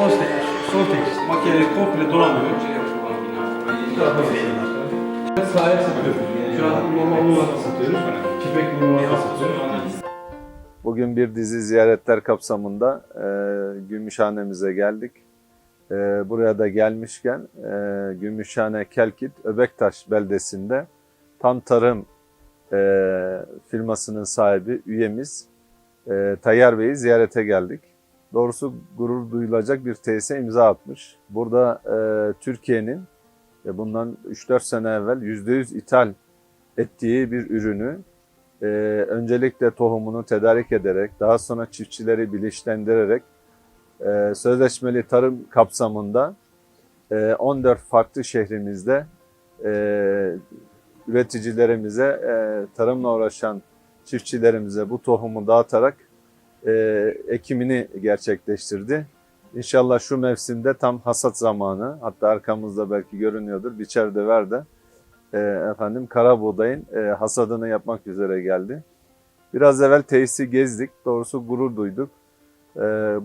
sol tek, sol tek. Makineyi komple dolanıyor. Sahaya satıyoruz. Şu an normal olarak satıyoruz. Kipek numaralı satıyoruz. Bugün bir dizi ziyaretler kapsamında e, Gümüşhane'mize geldik. E, buraya da gelmişken e, Gümüşhane Kelkit Öbektaş beldesinde Tam Tarım e, firmasının sahibi üyemiz e, Tayyar Bey'i ziyarete geldik. Doğrusu gurur duyulacak bir tesise imza atmış. Burada e, Türkiye'nin e, bundan 3-4 sene evvel %100 ithal ettiği bir ürünü ee, öncelikle tohumunu tedarik ederek, daha sonra çiftçileri bilinçlendirerek e, sözleşmeli tarım kapsamında e, 14 farklı şehrimizde e, üreticilerimize, e, tarımla uğraşan çiftçilerimize bu tohumu dağıtarak e, ekimini gerçekleştirdi. İnşallah şu mevsimde tam hasat zamanı, hatta arkamızda belki görünüyordur, biçer döver de e, efendim kara buğdayın e, hasadını yapmak üzere geldi. Biraz evvel tesisi gezdik. Doğrusu gurur duyduk. E,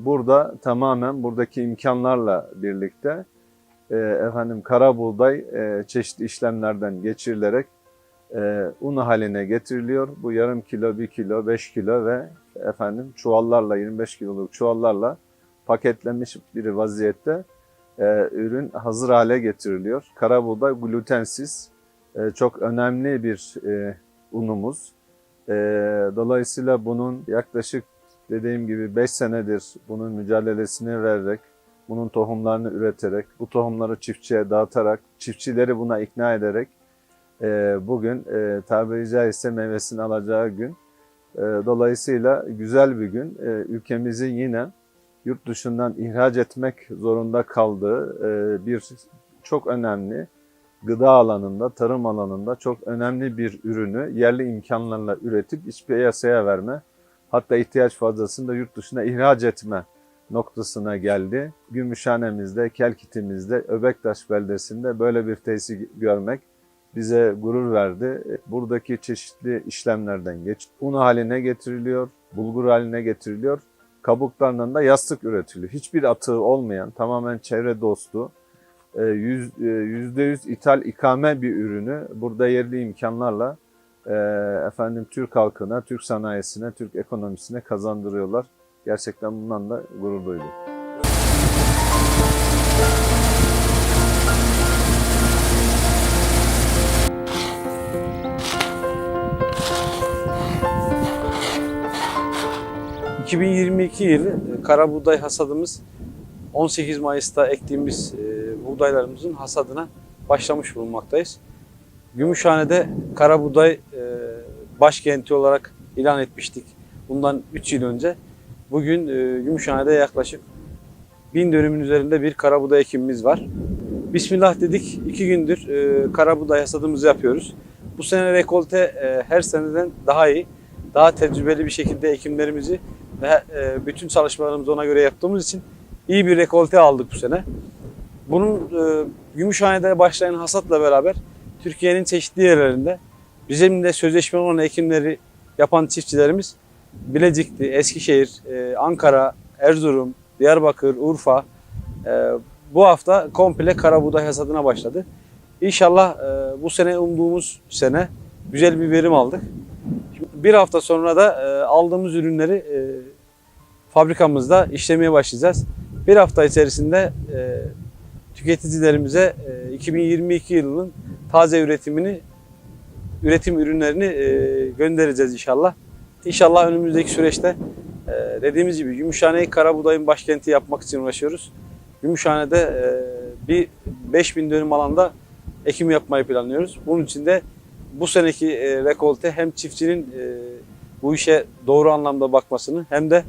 burada tamamen buradaki imkanlarla birlikte e, efendim kara buğday e, çeşitli işlemlerden geçirilerek un haline getiriliyor. Bu yarım kilo, bir kilo, beş kilo ve efendim çuvallarla 25 kiloluk çuvallarla paketlenmiş bir vaziyette e, ürün hazır hale getiriliyor. Kara buğday glutensiz, e, çok önemli bir e, unumuz. E, dolayısıyla bunun yaklaşık dediğim gibi 5 senedir bunun mücadelesini vererek, bunun tohumlarını üreterek, bu tohumları çiftçiye dağıtarak, çiftçileri buna ikna ederek e, bugün e, tabiri caizse meyvesini alacağı gün. E, dolayısıyla güzel bir gün. E, ülkemizin yine yurt dışından ihraç etmek zorunda kaldığı e, bir çok önemli gıda alanında, tarım alanında çok önemli bir ürünü yerli imkanlarla üretip iç piyasaya verme, hatta ihtiyaç fazlasını da yurt dışına ihraç etme noktasına geldi. Gümüşhanemizde, Kelkit'imizde, Öbektaş beldesinde böyle bir tesis görmek bize gurur verdi. Buradaki çeşitli işlemlerden geç. Un haline getiriliyor, bulgur haline getiriliyor. Kabuklarından da yastık üretiliyor. Hiçbir atığı olmayan, tamamen çevre dostu, e, yüz- e, %100 ithal ikame bir ürünü burada yerli imkanlarla e, efendim Türk halkına, Türk sanayisine, Türk ekonomisine kazandırıyorlar. Gerçekten bundan da gurur duydum. 2022 yılı e, kara buğday hasadımız 18 Mayıs'ta ektiğimiz e, buğdaylarımızın hasadına başlamış bulunmaktayız. Gümüşhane'de kara buğday e, başkenti olarak ilan etmiştik bundan 3 yıl önce. Bugün Gümüşhane'de yaklaşık 1000 dönümün üzerinde bir kara buğday ekimimiz var. Bismillah dedik, iki gündür kara buğday hasadımızı yapıyoruz. Bu sene rekolte her seneden daha iyi, daha tecrübeli bir şekilde ekimlerimizi ve e, bütün çalışmalarımızı ona göre yaptığımız için iyi bir rekolte aldık bu sene. Bunun e, Gümüşhane'de başlayan hasatla beraber Türkiye'nin çeşitli yerlerinde bizim de sözleşme olan ekimleri yapan çiftçilerimiz Bilecik'ti, Eskişehir, e, Ankara, Erzurum, Diyarbakır, Urfa e, bu hafta komple kara buğday hasadına başladı. İnşallah bu sene umduğumuz sene güzel bir verim aldık. Bir hafta sonra da e, aldığımız ürünleri e, fabrikamızda işlemeye başlayacağız. Bir hafta içerisinde e, tüketicilerimize e, 2022 yılının taze üretimini, üretim ürünlerini e, göndereceğiz inşallah. İnşallah önümüzdeki süreçte e, dediğimiz gibi Gümüşhane'yi Karabuğday'ın başkenti yapmak için uğraşıyoruz. Gümüşhane'de e, bir 5000 dönüm alanda ekim yapmayı planlıyoruz. Bunun için de bu seneki e, rekolte hem çiftçinin e, bu işe doğru anlamda bakmasını hem de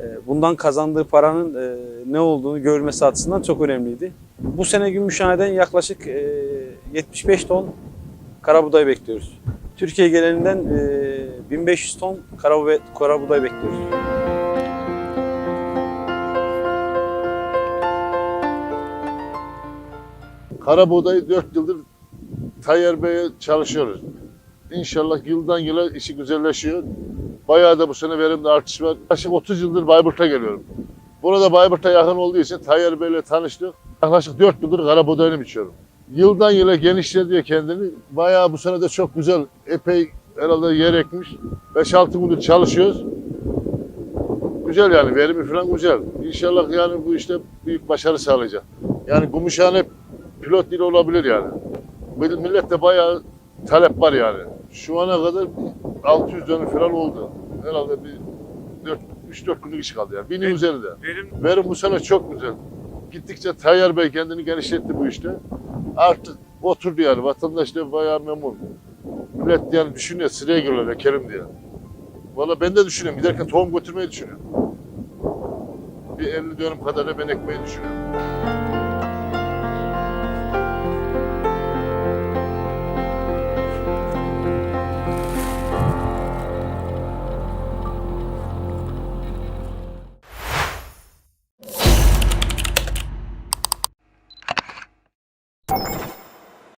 e, bundan kazandığı paranın e, ne olduğunu görmesi açısından çok önemliydi. Bu sene Gümüşhane'den yaklaşık e, 75 ton karabuğday bekliyoruz. Türkiye genelinden e, 1500 ton karabuğday, karabuğday bekliyoruz. Kara buğdayı 4 yıldır Tayyar Bey'e çalışıyoruz. İnşallah yıldan yıla işi güzelleşiyor. Bayağı da bu sene verimde artış var. Yaklaşık 30 yıldır Bayburt'a geliyorum. Burada Bayburt'a yakın olduğu için Tayyar Bey'le tanıştık. Yaklaşık 4 yıldır karabuğdayını biçiyorum. Yıldan yıla genişlediyor kendini. Bayağı bu sene de çok güzel, epey herhalde yer ekmiş. 5-6 gündür çalışıyoruz. Güzel yani, verimi falan güzel. İnşallah yani bu işte büyük başarı sağlayacak. Yani Gümüşhane pilot değil olabilir yani. Mill- Millet de bayağı talep var yani. Şu ana kadar 600 dönüm falan oldu. Herhalde bir 3-4 günlük iş kaldı yani. Binin üzerinde. Verim Verim bu sene çok güzel. Gittikçe Tayyar Bey kendini genişletti bu işte. Artık oturdu yani. Vatandaş da bayağı memnun. Millet yani düşünüyor sıraya giriyorlar Kerim diye. Valla ben de düşünüyorum. Giderken tohum götürmeyi düşünüyorum. Bir 50 dönüm kadar da ben ekmeyi düşünüyorum.